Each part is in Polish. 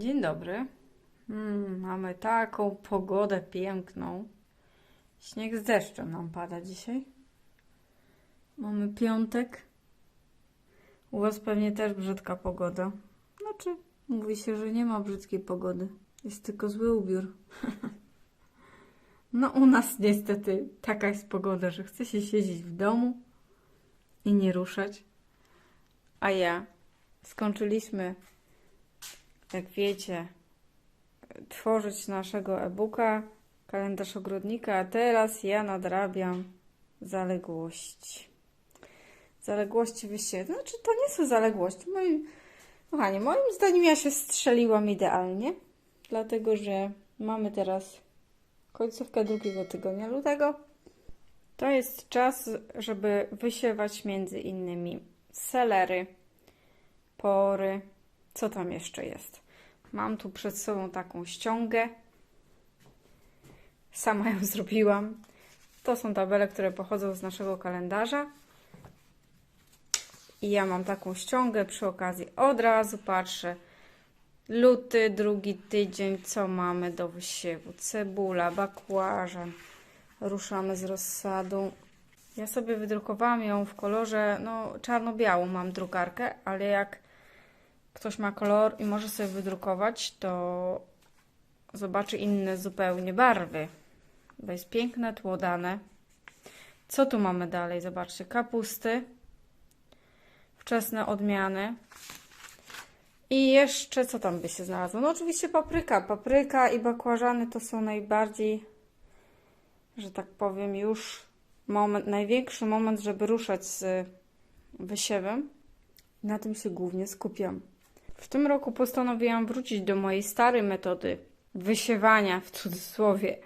Dzień dobry. Mm, mamy taką pogodę piękną. Śnieg z deszczem nam pada dzisiaj. Mamy piątek. U Was pewnie też brzydka pogoda. Znaczy, mówi się, że nie ma brzydkiej pogody. Jest tylko zły ubiór. no, u nas niestety taka jest pogoda, że chce się siedzieć w domu i nie ruszać. A ja skończyliśmy jak wiecie, tworzyć naszego e-booka, kalendarz ogrodnika, a teraz ja nadrabiam zaległości. Zaległości wyście, znaczy to nie są zaległości. Moim, kochani, moim zdaniem ja się strzeliłam idealnie, dlatego że mamy teraz końcówkę drugiego tygodnia lutego. To jest czas, żeby wysiewać między innymi selery, pory, co tam jeszcze jest? Mam tu przed sobą taką ściągę. Sama ją zrobiłam. To są tabele, które pochodzą z naszego kalendarza. I ja mam taką ściągę. Przy okazji od razu patrzę. Luty, drugi tydzień, co mamy do wysiewu? Cebula, bakłażan. Ruszamy z rozsadą. Ja sobie wydrukowałam ją w kolorze, no czarno-białą mam drukarkę, ale jak ktoś ma kolor i może sobie wydrukować, to zobaczy inne zupełnie barwy. Bo jest piękne tło dane. Co tu mamy dalej? Zobaczcie, kapusty, wczesne odmiany. I jeszcze co tam by się znalazło? No oczywiście papryka. Papryka i bakłażany to są najbardziej, że tak powiem, już moment, największy moment, żeby ruszać z wysiewem. Na tym się głównie skupiam. W tym roku postanowiłam wrócić do mojej starej metody wysiewania, w cudzysłowie,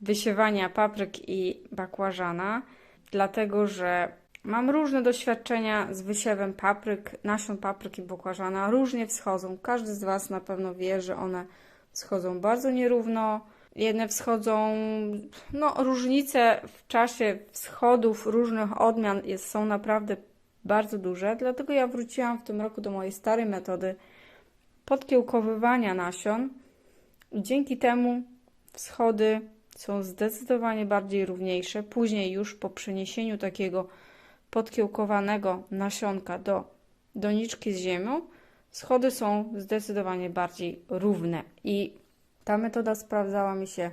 wysiewania papryk i bakłażana, dlatego że mam różne doświadczenia z wysiewem papryk, nasion papryk i bakłażana. Różnie wschodzą. Każdy z Was na pewno wie, że one wschodzą bardzo nierówno. Jedne wschodzą, no różnice w czasie wschodów różnych odmian jest, są naprawdę bardzo duże, dlatego ja wróciłam w tym roku do mojej starej metody podkiełkowywania nasion i dzięki temu wschody są zdecydowanie bardziej równiejsze. Później już po przeniesieniu takiego podkiełkowanego nasionka do doniczki z ziemią, schody są zdecydowanie bardziej równe i ta metoda sprawdzała mi się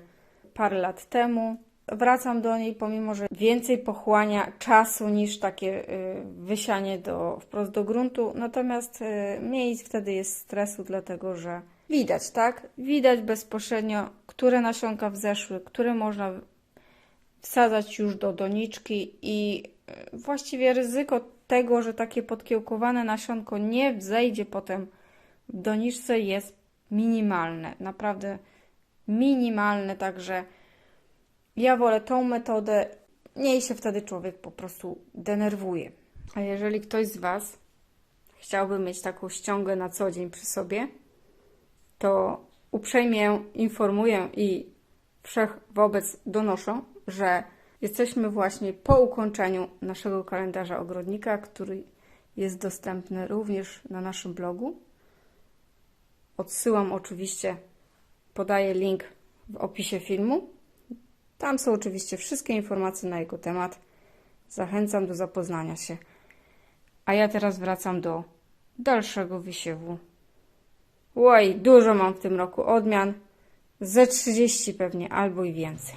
parę lat temu wracam do niej, pomimo że więcej pochłania czasu niż takie y, wysianie do, wprost do gruntu, natomiast y, mniej wtedy jest stresu, dlatego że widać, tak? Widać bezpośrednio, które nasionka wzeszły, które można wsadzać już do doniczki i y, właściwie ryzyko tego, że takie podkiełkowane nasionko nie wzejdzie potem w doniczce jest minimalne, naprawdę minimalne, także ja wolę tą metodę, mniej się wtedy człowiek po prostu denerwuje. A jeżeli ktoś z Was chciałby mieć taką ściągę na co dzień przy sobie, to uprzejmie informuję i wszech wobec donoszę, że jesteśmy właśnie po ukończeniu naszego kalendarza ogrodnika, który jest dostępny również na naszym blogu. Odsyłam oczywiście, podaję link w opisie filmu. Tam są oczywiście wszystkie informacje na jego temat. Zachęcam do zapoznania się. A ja teraz wracam do dalszego wysiewu. Oj, dużo mam w tym roku odmian. Ze 30 pewnie, albo i więcej.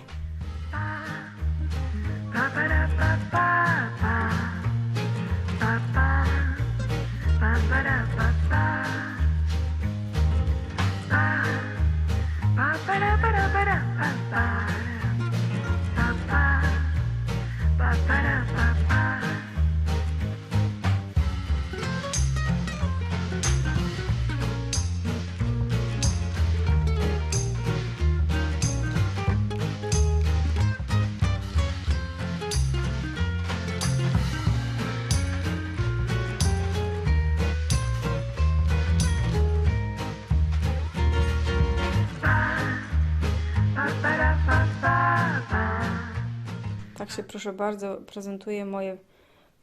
Proszę bardzo prezentuje moje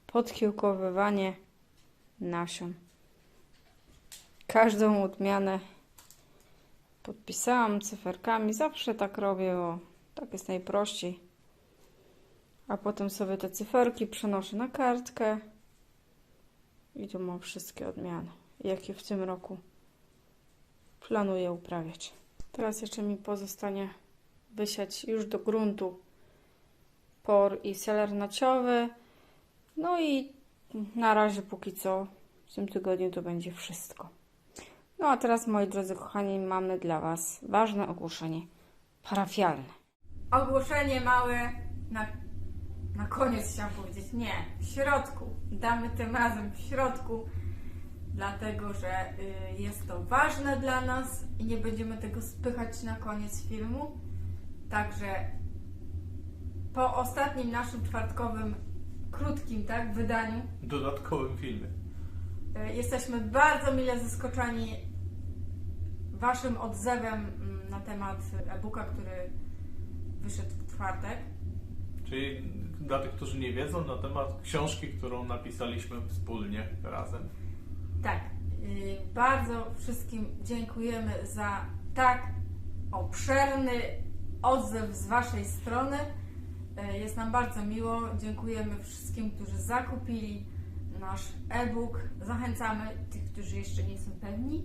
podkiełkowywanie nasion. Każdą odmianę Podpisałam cyferkami, zawsze tak robię, bo tak jest najprościej. A potem sobie te cyferki przenoszę na kartkę i tu mam wszystkie odmiany, jakie w tym roku planuję uprawiać. Teraz jeszcze mi pozostanie wysiać już do gruntu por i seler naciowy. No i na razie póki co w tym tygodniu to będzie wszystko. No a teraz, moi drodzy kochani, mamy dla Was ważne ogłoszenie parafialne. Ogłoszenie małe na, na koniec chciałam powiedzieć. Nie, w środku. Damy tym razem w środku, dlatego że y, jest to ważne dla nas i nie będziemy tego spychać na koniec filmu. Także po ostatnim naszym czwartkowym krótkim tak, wydaniu dodatkowym filmie. y, jesteśmy bardzo mile zaskoczeni Waszym odzewem mm, na temat e-booka, który wyszedł w czwartek. Czyli dla tych, którzy nie wiedzą, na temat książki, którą napisaliśmy wspólnie razem. Tak, y, bardzo wszystkim dziękujemy za tak obszerny odzew z Waszej strony. Y, Jest nam bardzo miło. Dziękujemy wszystkim, którzy zakupili nasz e-book. Zachęcamy tych, którzy jeszcze nie są pewni.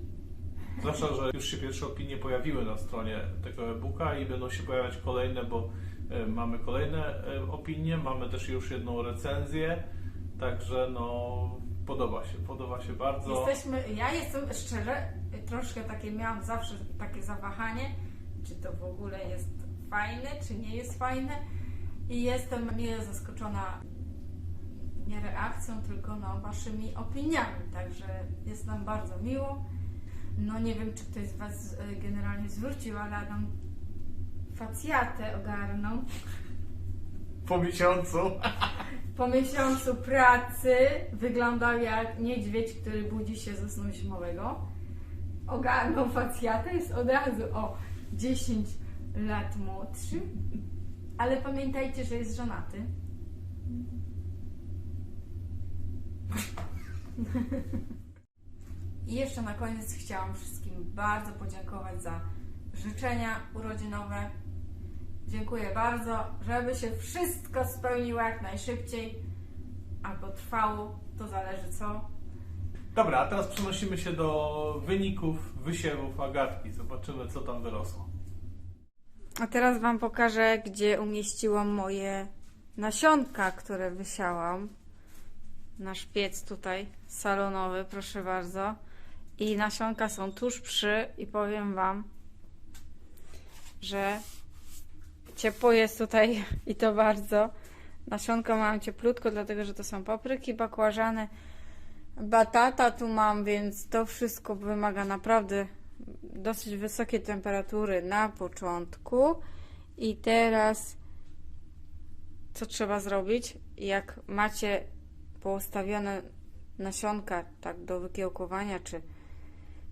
Zwłaszcza, że już się pierwsze opinie pojawiły na stronie tego e-booka i będą się pojawiać kolejne, bo e, mamy kolejne e, opinie, mamy też już jedną recenzję, także no podoba się, podoba się bardzo. Jesteśmy, ja jestem szczerze, troszkę takie miałam zawsze takie zawahanie, czy to w ogóle jest fajne, czy nie jest fajne. I jestem mile zaskoczona nie reakcją, tylko no, waszymi opiniami. Także jest nam bardzo miło. No nie wiem, czy ktoś z Was e, generalnie zwrócił, ale Adam facjatę ogarnął. Po miesiącu. Po miesiącu pracy wyglądał jak niedźwiedź, który budzi się ze snu zimowego. Ogarnął facjatę, jest od razu o 10 lat młodszy. Ale pamiętajcie, że jest żonaty. I jeszcze na koniec chciałam wszystkim bardzo podziękować za życzenia urodzinowe. Dziękuję bardzo, żeby się wszystko spełniło jak najszybciej, albo trwało, to zależy co. Dobra, a teraz przenosimy się do wyników wysiewów Agatki. Zobaczymy, co tam wyrosło. A teraz Wam pokażę, gdzie umieściłam moje nasionka, które wysiałam. Nasz piec tutaj salonowy, proszę bardzo. I nasionka są tuż przy i powiem Wam, że ciepło jest tutaj i to bardzo. Nasionka mam cieplutko, dlatego że to są papryki, bakłażany, batata tu mam, więc to wszystko wymaga naprawdę dosyć wysokiej temperatury na początku. I teraz co trzeba zrobić? Jak macie poustawione nasionka tak do wykiełkowania, czy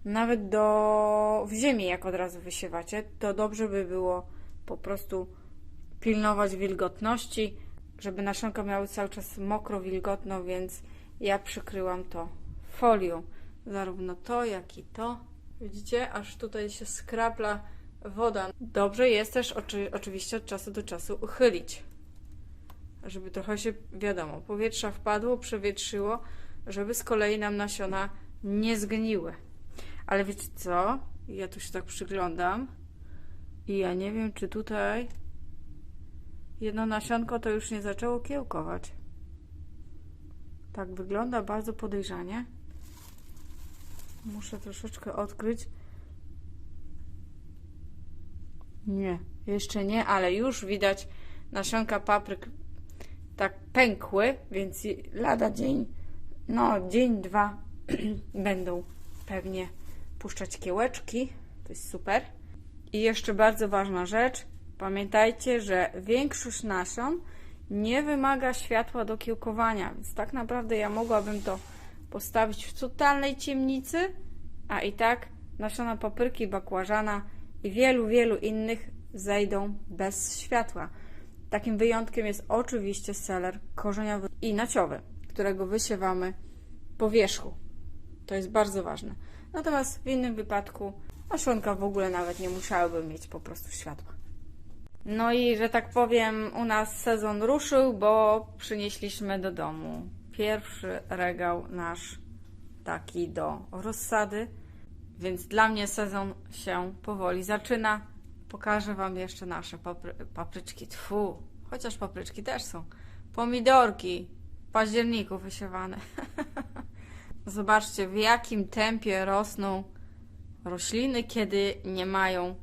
nawet do w ziemi, jak od razu wysiewacie, to dobrze by było po prostu pilnować wilgotności, żeby nasionka miały cały czas mokro, wilgotno, więc ja przykryłam to folią. Zarówno to, jak i to. Widzicie, aż tutaj się skrapla woda. Dobrze jest też oczy, oczywiście od czasu do czasu uchylić, żeby trochę się, wiadomo, powietrza wpadło, przewietrzyło, żeby z kolei nam nasiona nie zgniły. Ale wiecie co? Ja tu się tak przyglądam i ja nie wiem, czy tutaj jedno nasionko to już nie zaczęło kiełkować. Tak wygląda bardzo podejrzanie. Muszę troszeczkę odkryć. Nie, jeszcze nie, ale już widać nasionka papryk tak pękły, więc lada dzień, no dzień, dwa będą pewnie puszczać kiełeczki. To jest super. I jeszcze bardzo ważna rzecz. Pamiętajcie, że większość nasion nie wymaga światła do kiełkowania, więc tak naprawdę ja mogłabym to postawić w totalnej ciemnicy, a i tak nasiona papryki, bakłażana i wielu, wielu innych zejdą bez światła. Takim wyjątkiem jest oczywiście seler korzeniowy i naciowy, którego wysiewamy po wierzchu. To jest bardzo ważne. Natomiast w innym wypadku Nasionka w ogóle nawet nie musiałyby mieć po prostu światła. No i, że tak powiem, u nas sezon ruszył, bo przynieśliśmy do domu pierwszy regał nasz taki do rozsady, więc dla mnie sezon się powoli zaczyna. Pokażę Wam jeszcze nasze papry papryczki. Tfu, chociaż papryczki też są. Pomidorki w październiku wysiewane. Zobaczcie, w jakim tempie rosną rośliny, kiedy nie mają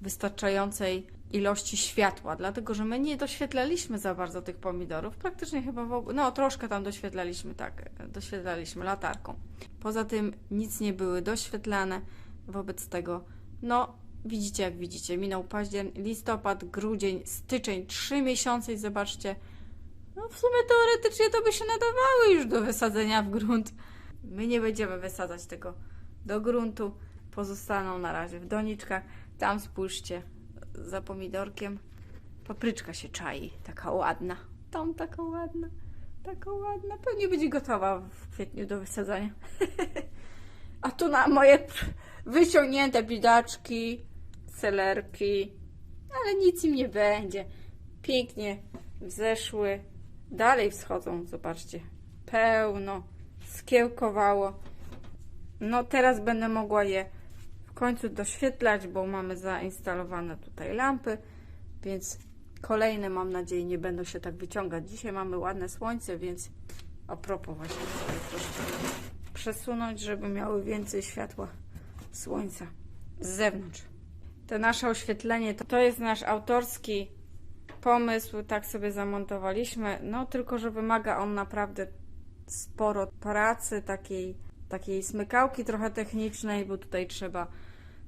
wystarczającej ilości światła, dlatego że my nie doświetlaliśmy za bardzo tych pomidorów, praktycznie chyba w ogóle, no troszkę tam doświetlaliśmy, tak, doświetlaliśmy latarką. Poza tym nic nie były doświetlane, wobec tego, no widzicie jak widzicie, minął październik, listopad, grudzień, styczeń, trzy miesiące i zobaczcie, no w sumie teoretycznie to by się nadawały już do wysadzenia w grunt. My nie będziemy wysadzać tego do gruntu, pozostaną na razie w doniczkach. Tam spójrzcie, za pomidorkiem papryczka się czai, taka ładna. Tam taka ładna, taka ładna. Pewnie będzie gotowa w kwietniu do wysadzania. A tu na moje wyciągnięte bidaczki, celerki, ale nic im nie będzie. Pięknie wzeszły, dalej wschodzą, zobaczcie. Pełno, skiełkowało. No teraz będę mogła je w końcu doświetlać, bo mamy zainstalowane tutaj lampy, więc kolejne mam nadzieję nie będą się tak wyciągać. Dzisiaj mamy ładne słońce, więc a propos właśnie sobie troszkę przesunąć, żeby miały więcej światła słońca z zewnątrz. To nasze oświetlenie to, to jest nasz autorski pomysł, tak sobie zamontowaliśmy, no tylko, że wymaga on naprawdę sporo pracy, takiej, takiej smykałki trochę technicznej, bo tutaj trzeba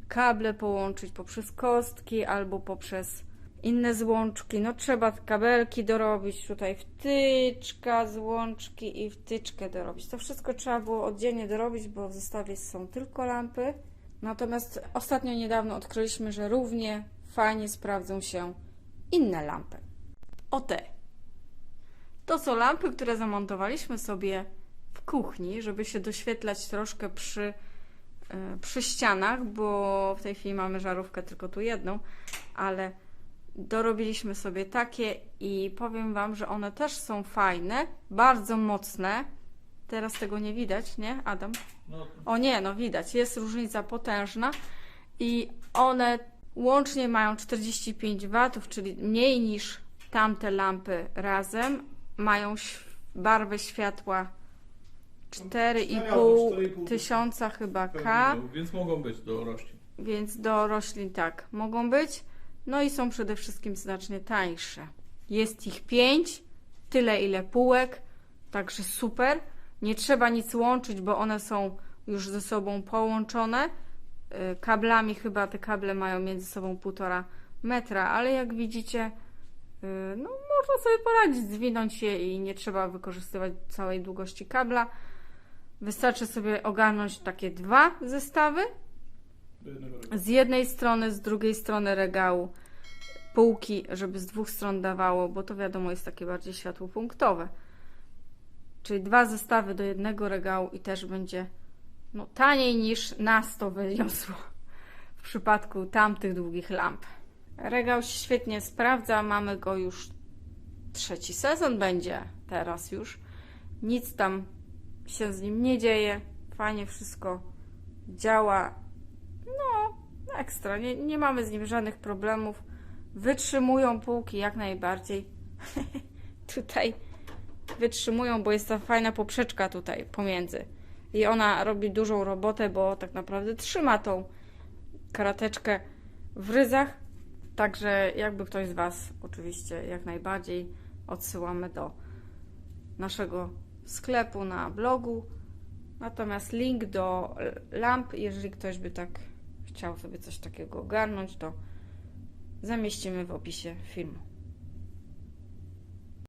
kable połączyć poprzez kostki albo poprzez inne złączki. No trzeba kabelki dorobić, tutaj wtyczka, złączki i wtyczkę dorobić. To wszystko trzeba było oddzielnie dorobić, bo w zestawie są tylko lampy. Natomiast ostatnio niedawno odkryliśmy, że równie fajnie sprawdzą się inne lampy. O te. To są lampy, które zamontowaliśmy sobie kuchni, żeby się doświetlać troszkę przy, e, przy ścianach, bo w tej chwili mamy żarówkę tylko tu jedną, ale dorobiliśmy sobie takie i powiem Wam, że one też są fajne, bardzo mocne. Teraz tego nie widać, nie, Adam? No, O nie, no widać, jest różnica potężna i one łącznie mają 45 watów, czyli mniej niż tamte lampy razem. Mają barwę światła 4,5 4,5 tysiąca chyba K, więc mogą być do roślin. więc do roślin tak mogą być. No i są przede wszystkim znacznie tańsze. Jest ich 5, tyle ile półek, także super. Nie trzeba nic łączyć, bo one są już ze sobą połączone. Y, Kablami chyba te kable mają między sobą półtora metra, ale jak widzicie, y, no można sobie poradzić, zwinąć je i nie trzeba wykorzystywać całej długości kabla. Wystarczy sobie ogarnąć takie dwa zestawy z jednej strony, z drugiej strony regału półki, żeby z dwóch stron dawało, bo to wiadomo jest takie bardziej światłopunktowe. Czyli dwa zestawy do jednego regału i też będzie no, taniej niż nas to wyniosło w przypadku tamtych długich lamp. Regał się świetnie sprawdza, mamy go już trzeci sezon będzie teraz już. Nic tam się z nim nie dzieje, fajnie wszystko działa. No, ekstra, nie, nie mamy z nim żadnych problemów. Wytrzymują półki jak najbardziej. tutaj wytrzymują, bo jest ta fajna poprzeczka tutaj pomiędzy. I ona robi dużą robotę, bo tak naprawdę trzyma tą karateczkę w ryzach. Także jakby ktoś z Was, oczywiście jak najbardziej odsyłamy do naszego sklepu na blogu. Natomiast link do lamp, jeżeli ktoś by tak chciał sobie coś takiego ogarnąć, to zamieścimy w opisie filmu.